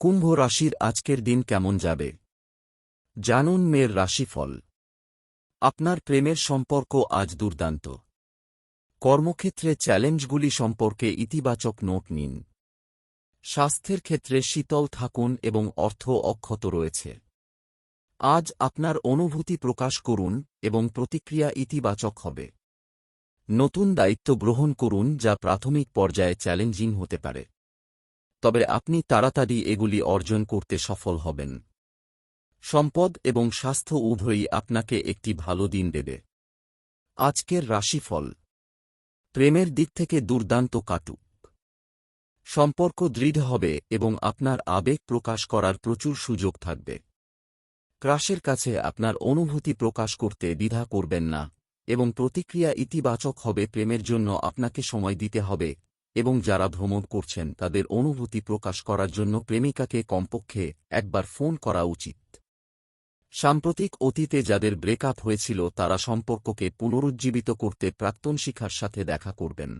কুম্ভ রাশির আজকের দিন কেমন যাবে? জানুন মেয়ের রাশিফল। আপনার প্রেমের সম্পর্ক আজ দুর্দান্ত। কর্মক্ষেত্রে চ্যালেঞ্জগুলি সম্পর্কে ইতিবাচক নোট নিন। স্বাস্থ্যের ক্ষেত্রে শীতল থাকুন এবং অর্থ অক্ষত রয়েছে। আজ আপনার অনুভূতি প্রকাশ করুন এবং প্রতিক্রিয়া ইতিবাচক হবে। নতুন দায়িত্ব গ্রহণ করুন যা প্রাথমিক পর্যায়ে চ্যালেঞ্জিং হতে পারে। তবে আপনি তাড়াতাড়ি এগুলি অর্জন করতে সফল হবেন। সম্পদ এবং স্বাস্থ্য উভয়ই আপনাকে একটি ভালো দিন দেবে। আজকের রাশিফল। প্রেমের দিক থেকে দুর্দান্ত কাটুক। সম্পর্ক দৃঢ় হবে এবং আপনার আবেগ প্রকাশ করার প্রচুর সুযোগ থাকবে। ক্রাশের কাছে আপনার অনুভূতি প্রকাশ করতে দ্বিধা করবেন না এবং প্রতিক্রিয়া ইতিবাচক হবে, প্রেমের জন্য আপনাকে সময় দিতে হবে এবং যারা ভ্রমণ করছেন তাদের অনুভূতি প্রকাশ করার জন্য প্রেমিকাকে কমপক্ষে একবার ফোন করা উচিত। সাম্প্রতিক অতীতে যাদের ব্রেকআপ হয়েছিল তারা সম্পর্ককে পুনরুজ্জীবিত করতে প্রাক্তন শিখার সাথে দেখা করবেন।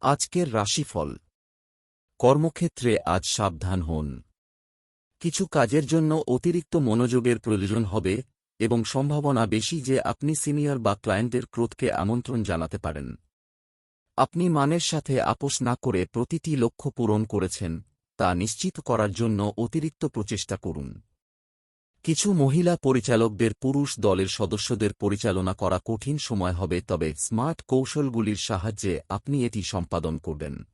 আজকের রাশিফল। কর্মক্ষেত্রে আজ সাবধান হন। কিছু কাজের জন্য অতিরিক্ত মনোযোগের প্রয়োজন হবে এবং সম্ভাবনা বেশি যে আপনি সিনিয়র বা ক্লায়েন্টের ক্রোধকে আমন্ত্রণ জানাতে পারেন। আপনি মানের সাথে আপোষ না করে প্রতিটি লক্ষ্য পূরণ করেছেন, তা নিশ্চিত করার জন্য অতিরিক্ত প্রচেষ্টা করুন। কিছু মহিলা পরিচালকদের পুরুষ দলের সদস্যদের পরিচালনা করা কঠিন সময় হবে, তবে স্মার্ট কৌশলগুলির সাহায্যে আপনি এটি সম্পাদন করবেন।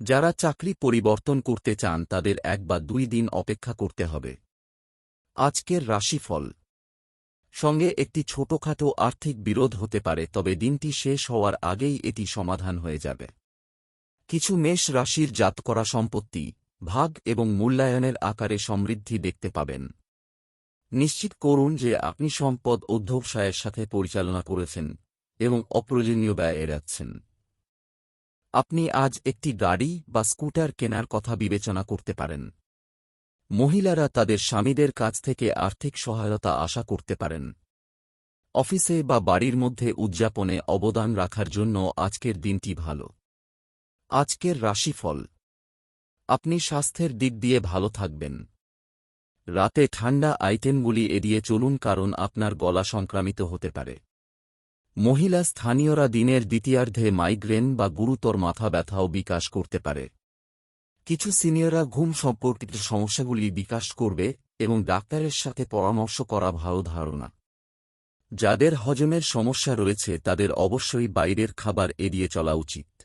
যারা চাকরি পরিবর্তন করতে চান, তাদের এক বা দুই দিন অপেক্ষা করতে হবে। আজকের রাশিফল সঙ্গে একটি ছোটখাটো আর্থিক বিরোধ হতে পারে, তবে দিনটি শেষ হওয়ার আগেই এটি সমাধান হয়ে যাবে। কিছু মেষ রাশির জাত করা সম্পত্তি, ভাগ এবং মূল্যায়নের আকারে সমৃদ্ধি দেখতে পাবেন। নিশ্চিত করুন যে আপনি সম্পদ অধ্যবসায়ের সাথে পরিচালনা করেছেন এবং অপ্রয়োজনীয় ব্যয় এড়াচ্ছেন। আপনি আজ একটি গাড়ি বা স্কুটার কেনার কথা বিবেচনা করতে পারেন। মহিলারা তাদের স্বামীদের কাছ থেকে আর্থিক সহায়তা আশা করতে পারেন। অফিসে বা বাড়ির মধ্যে উদযাপনে অবদান রাখার জন্য আজকের দিনটি ভালো। আজকের রাশিফল। আপনি স্বাস্থ্যের দিক দিয়ে ভালো থাকবেন। রাতে ঠান্ডা আইটেমগুলি এড়িয়ে চলুন কারণ আপনার গলা সংক্রামিত হতে পারে। মহিলা স্থানীয়রা দিনের দ্বিতীয়ার্ধে মাইগ্রেন বা গুরুতর মাথা ব্যথাও বিকাশ করতে পারে। কিছু সিনিয়ররা ঘুম সম্পর্কিত সমস্যাগুলি বিকাশ করবে এবং ডাক্তারের সাথে পরামর্শ করা ভালো ধারণা। যাদের হজমের সমস্যা রয়েছে, তাদের অবশ্যই বাইরের খাবার এড়িয়ে চলা উচিত।